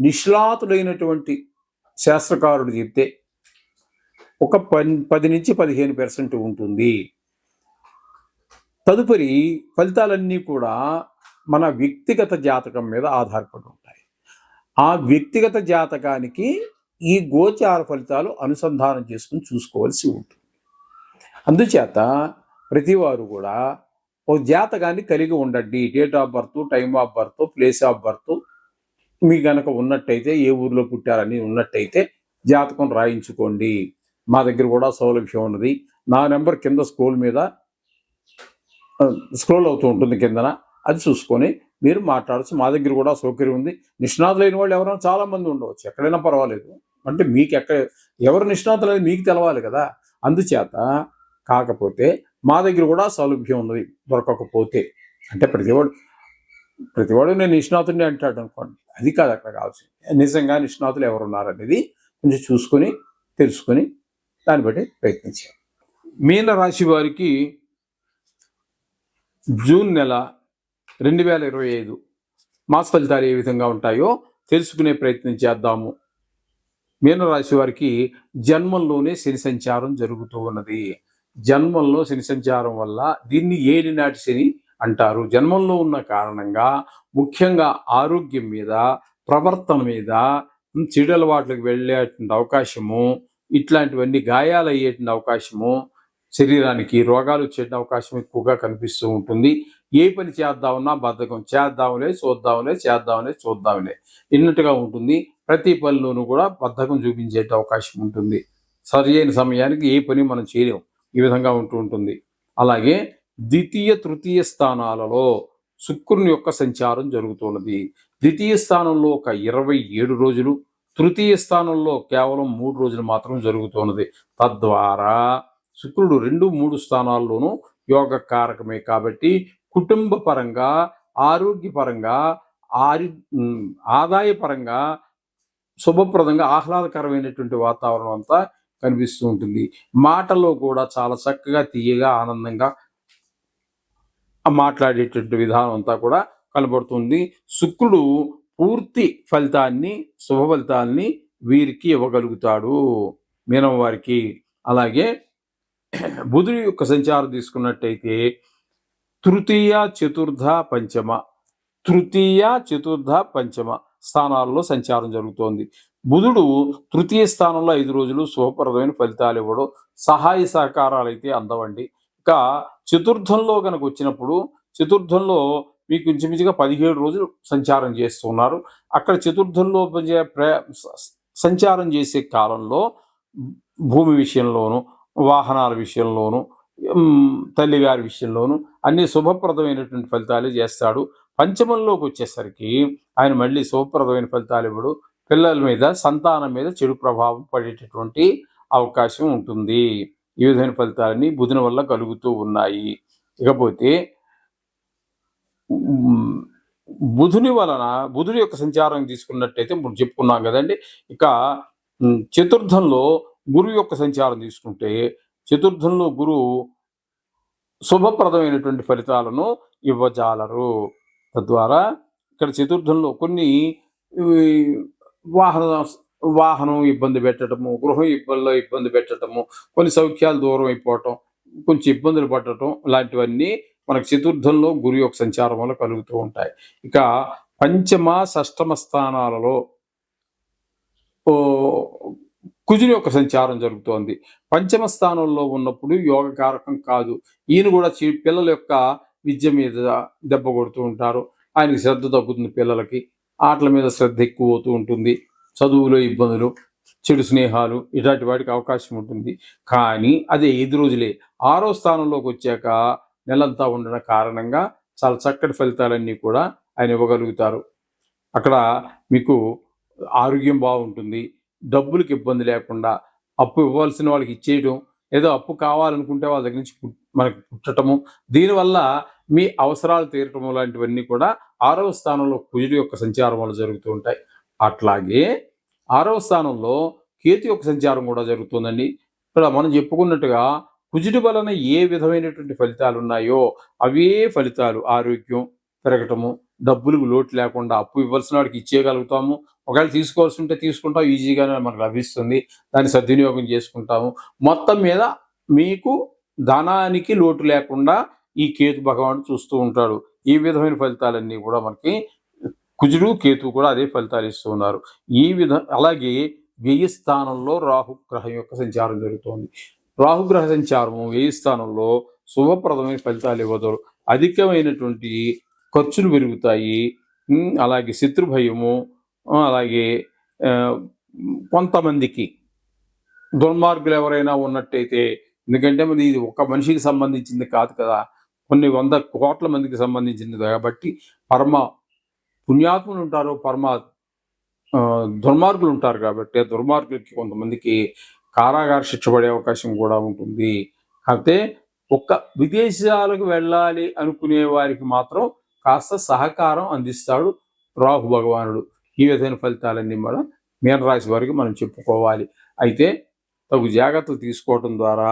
నిష్ణాతుడైనటువంటి శాస్త్రకారుడు చెప్తే ఒక పన్ పది నుంచి పదిహేను పర్సెంట్ ఉంటుంది. తదుపరి ఫలితాలన్నీ కూడా మన వ్యక్తిగత జాతకం మీద ఆధారపడి ఉంటాయి. ఆ వ్యక్తిగత జాతకానికి ఈ గోచార ఫలితాలు అనుసంధానం చేసుకుని చూసుకోవాల్సి ఉంటుంది. అందుచేత ప్రతివారు కూడా ఓ జాతకాన్ని కలిగి ఉండండి. Date of birth time of birth place of birth మీ గనక ఉన్నట్టయితే ఏ ఊర్లో పుట్టారని ఉన్నట్టయితే జాతకం రాయించుకోండి. మా దగ్గర కూడా సౌలభ్యం ఉన్నది. నా నెంబర్ కింద స్క్రోల్ మీద స్క్రోల్ అవుతూ ఉంటుంది కిందన. అది చూసుకొని మీరు మాట్లాడచ్చు. మా దగ్గర కూడా సౌకర్యం ఉంది. నిష్ణాతులైన వాళ్ళు ఎవరైనా చాలా మంది ఉండవచ్చు. ఎక్కడైనా పర్వాలేదు. అంటే మీకు ఎక్కడ ఎవరు నిష్ణాతులు అనేది మీకు తెలవాలి కదా. అందుచేత కాకపోతే మా దగ్గర కూడా సౌలభ్యం ఉన్నది. దొరకకపోతే. అంటే ప్రతివాడు ప్రతివాడు నేను నిష్ణాతుడిని అంటాడు అనుకోండి. అది కాదు అక్కడ కావాల్సింది నిజంగా నిష్ణాతులు ఎవరు ఉన్నారనేది కొంచెం చూసుకొని తెలుసుకొని దాన్ని బట్టి ప్రయత్నించాం మీన రాశి వారికి జూన్ నెల రెండు వేల ఇరవై ఐదు మాస ఫలితాలు ఏ విధంగా ఉంటాయో తెలుసుకునే ప్రయత్నం చేద్దాము. మీనరాశి వారికి జన్మంలోనే శని సంచారం జరుగుతూ ఉన్నది. జన్మంలో శని సంచారం వల్ల దీన్ని ఏలినాటి శని అంటారు. జన్మంలో ఉన్న కారణంగా ముఖ్యంగా ఆరోగ్యం మీద ప్రవర్తన మీద చెడు అలవాట్లకు వెళ్ళేటువంటి అవకాశము ఇట్లాంటివన్నీ గాయాలు అయ్యేటువంటి అవకాశము శరీరానికి రోగాలు వచ్చే అవకాశం ఎక్కువగా కనిపిస్తూ ఉంటుంది. ఏ పని చేద్దామన్నా బద్ధకం చేద్దాంలే చూద్దాంలే చేద్దాంలే చూద్దాంలే ఇన్నట్టుగా ఉంటుంది. ప్రతి పనిలోనూ కూడా బద్ధకం చూపించే అవకాశం ఉంటుంది. సరి అయిన సమయానికి ఏ పని మనం చేయలేము ఈ విధంగా ఉంటూ ఉంటుంది. అలాగే ద్వితీయ తృతీయ స్థానాలలో శుక్రుని యొక్క సంచారం జరుగుతున్నది. ద్వితీయ స్థానంలో ఒక ఇరవై ఏడు రోజులు తృతీయ స్థానంలో కేవలం మూడు రోజులు మాత్రం జరుగుతున్నది. తద్వారా శుక్రుడు రెండు మూడు స్థానాల్లోనూ యోగ కారకమే కాబట్టి కుటుంబ పరంగా ఆరోగ్యపరంగా ఆరి ఆదాయపరంగా శుభప్రదంగా ఆహ్లాదకరమైనటువంటి వాతావరణం అంతా కనిపిస్తూ ఉంటుంది. మాటల్లో కూడా చాలా చక్కగా తీయగా ఆనందంగా మాట్లాడేటువంటి విధానం అంతా కూడా కనబడుతుంది. శుక్రుడు పూర్తి ఫలితాన్ని శుభ ఫలితాన్ని వీరికి ఇవ్వగలుగుతాడు. మీనం వారికి అలాగే బుధుడి యొక్క సంచారం తీసుకున్నట్టయితే తృతీయ చతుర్థ పంచమ తృతీయ చతుర్థ పంచమ స్థానాల్లో సంచారం జరుగుతోంది. బుధుడు తృతీయ స్థానంలో ఐదు రోజులు శుభప్రదమైన ఫలితాలు ఇవ్వడం. సహాయ సహకారాలు అయితే అందవండి. ఇక చతుర్థంలో కనుక వచ్చినప్పుడు చతుర్థంలో మీకు ఇంచుమించుగా పదిహేడు రోజులు సంచారం చేస్తున్నారు అక్కడ చతుర్థంలో ప్ర- సంచారం చేసే కాలంలో భూమి విషయంలోను వాహనాల విషయంలోను తల్లిగారి విషయంలోను అన్ని శుభప్రదమైనటువంటి ఫలితాలు చేస్తాడు. పంచమంలోకి వచ్చేసరికి ఆయన మళ్ళీ శుభప్రదమైన ఫలితాలు ఇవ్వడు. పిల్లల మీద సంతానం మీద చెడు ప్రభావం పడేటటువంటి అవకాశం ఉంటుంది. ఈ విధమైన ఫలితాలన్నీ బుధుని వల్ల కలుగుతూ ఉన్నాయి. ఇకపోతే బుధుని వలన బుధుడి యొక్క సంచారం తీసుకున్నట్టయితే ఇప్పుడు చెప్పుకున్నాం కదండి. ఇక చతుర్థంలో గురువు యొక్క సంచారం తీసుకుంటే చతుర్థంలో గురువు శుభప్రదమైనటువంటి ఫలితాలను ఇవ్వజాలరు. తద్వారా ఇక్కడ చతుర్థంలో కొన్ని వాహన వాహనం ఇబ్బంది పెట్టడము గృహం ఇబ్బందిలో ఇబ్బంది పెట్టడము కొన్ని సౌఖ్యాలు దూరం అయిపోవటం కొంచెం ఇబ్బందులు పడటం లాంటివన్నీ మనకు చతుర్థంలో గురు యొక్క సంచారం వల్ల కలుగుతూ ఉంటాయి. ఇక పంచమ షష్టమ స్థానాలలో కుజుని యొక్క సంచారం జరుగుతోంది. పంచమ స్థానంలో ఉన్నప్పుడు యోగ కారకం కాదు. ఈయన కూడా చి- పిల్లల యొక్క విద్య మీద దెబ్బ కొడుతూ ఉంటారు. ఆయనకి శ్రద్ధ తగ్గుతుంది పిల్లలకి. ఆటల మీద శ్రద్ధ ఎక్కువ అవుతూ ఉంటుంది. చదువులో ఇబ్బందులు చెడు స్నేహాలు ఇలాంటి వాటికి అవకాశం ఉంటుంది. కానీ అదే ఐదు రోజులే. ఆరో స్థానంలోకి వచ్చాక నెలంతా ఉండడం కారణంగా చాలా చక్కటి ఫలితాలన్నీ కూడా ఆయన ఇవ్వగలుగుతారు. అక్కడ మీకు ఆరోగ్యం బాగుంటుంది. డబ్బులకు ఇబ్బంది లేకుండా అప్పు ఇవ్వాల్సిన వాళ్ళకి ఇచ్చేయడం ఏదో అప్పు కావాలనుకుంటే వాళ్ళ దగ్గర నుంచి మనకు మనకి పుట్టటము దీనివల్ల మీ అవసరాలు తీరటము లాంటివన్నీ కూడా ఆరవ స్థానంలో కుజుడి యొక్క సంచారం వల్ల జరుగుతూ ఉంటాయి. అట్లాగే ఆరవ స్థానంలో కేతు యొక్క సంచారం కూడా జరుగుతుందండి. ఇక్కడ మనం చెప్పుకున్నట్టుగా కుజుడి వలన ఏ విధమైనటువంటి ఫలితాలు ఉన్నాయో అవే ఫలితాలు ఆరోగ్యం పెరగటము డబ్బులకు లోటు లేకుండా అప్పు ఇవ్వాల్సిన వాడికి ఇచ్చేయగలుగుతాము. ఒకవేళ తీసుకోవాల్సి ఉంటే తీసుకుంటాం ఈజీగానే మనకు లభిస్తుంది. దాన్ని సద్వినియోగం చేసుకుంటాము. మొత్తం మీద మీకు ధనానికి లోటు లేకుండా ఈ కేతు భగవానుడు చూస్తూ ఉంటాడు. ఈ విధమైన ఫలితాలన్నీ కూడా మనకి కుజుడు కేతు కూడా అదే ఫలితాలు ఇస్తూ ఉన్నారు. ఈ విధ అలాగే వ్యయ స్థానంలో రాహుగ్రహం యొక్క సంచారం జరుగుతోంది. రాహుగ్రహ సంచారము వ్యయ స్థానంలో శుభప్రదమైన ఫలితాలు ఇవ్వదు. అధికమైనటువంటి ఖర్చులు పెరుగుతాయి. అలాగే శత్రుభయము అలాగే కొంతమందికి దుర్మార్గులు ఎవరైనా ఉన్నట్టయితే ఎందుకంటే మరి ఇది ఒక మనిషికి సంబంధించింది కాదు కదా. కొన్ని వంద కోట్ల మందికి సంబంధించింది కాబట్టి పరమ పుణ్యాత్ములు ఉంటారు పరమ దుర్మార్గులు ఉంటారు కాబట్టి దుర్మార్గులకి కొంతమందికి కారాగార శిక్ష పడే అవకాశం కూడా ఉంటుంది. అయితే ఒక్క విదేశాలకు వెళ్ళాలి అనుకునే వారికి మాత్రం కాస్త సహకారం అందిస్తాడు రాహు భగవానుడు. ఈ విధమైన ఫలితాలన్నీ మనం మీనరాశి వారికి మనం చెప్పుకోవాలి. అయితే తగు జాగ్రత్తలు తీసుకోవడం ద్వారా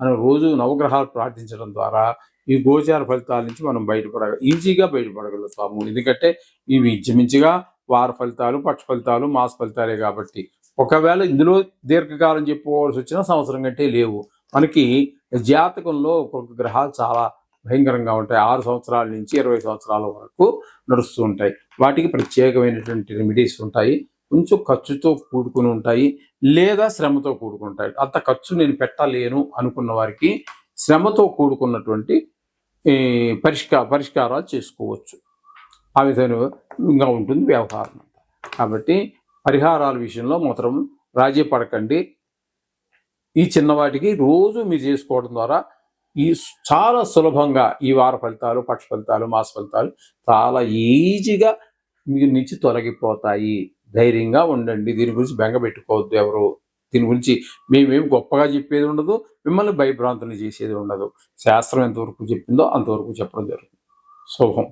మనం రోజు నవగ్రహాలు ప్రార్థించడం ద్వారా ఈ గోచార ఫలితాల నుంచి మనం బయటపడగ ఈజీగా బయటపడగలుగుతాము ఎందుకంటే ఇవి ఇంచుమించుగా వార ఫలితాలు పక్ష ఫలితాలు మాస ఫలితాలే కాబట్టి. ఒకవేళ ఇందులో దీర్ఘకాలం చెప్పుకోవాల్సి వచ్చిన సంవత్సరం కంటే లేవు. మనకి జాతకంలో ఒక్కొక్క గ్రహాలు చాలా భయంకరంగా ఉంటాయి. ఆరు సంవత్సరాల నుంచి ఇరవై సంవత్సరాల వరకు నడుస్తూ ఉంటాయి. వాటికి ప్రత్యేకమైనటువంటి రెమెడీస్ ఉంటాయి. కొంచెం ఖర్చుతో కూడుకుని ఉంటాయి. లేదా శ్రమతో కూడుకుంటాయి అంత ఖర్చు నేను పెట్టలేను అనుకున్న వారికి శ్రమతో కూడుకున్నటువంటి ఈ, పరిష్కా పరిష్కారాలు చేసుకోవచ్చు. ఆ విధంగా ఉంటుంది వ్యవహారం. కాబట్టి పరిహారాల విషయంలో మాత్రం రాజీ పడకండి. ఈ చిన్నవాటికి రోజు మీరు చేసుకోవడం ద్వారా ఈ చాలా సులభంగా ఈ వార ఫలితాలు పక్ష ఫలితాలు మాస ఫలితాలు చాలా ఈజీగా మీ నుంచి తొలగిపోతాయి. ధైర్యంగా ఉండండి. దీని గురించి బెంగ పెట్టుకోవద్దు ఎవరు. దీని గురించి మేమేం గొప్పగా చెప్పేది ఉండదు. మిమ్మల్ని భయభ్రాంతులు చేసేది ఉండదు. శాస్త్రం ఎంతవరకు చెప్పిందో అంతవరకు చెప్పడం జరుగుతుంది. శుభం.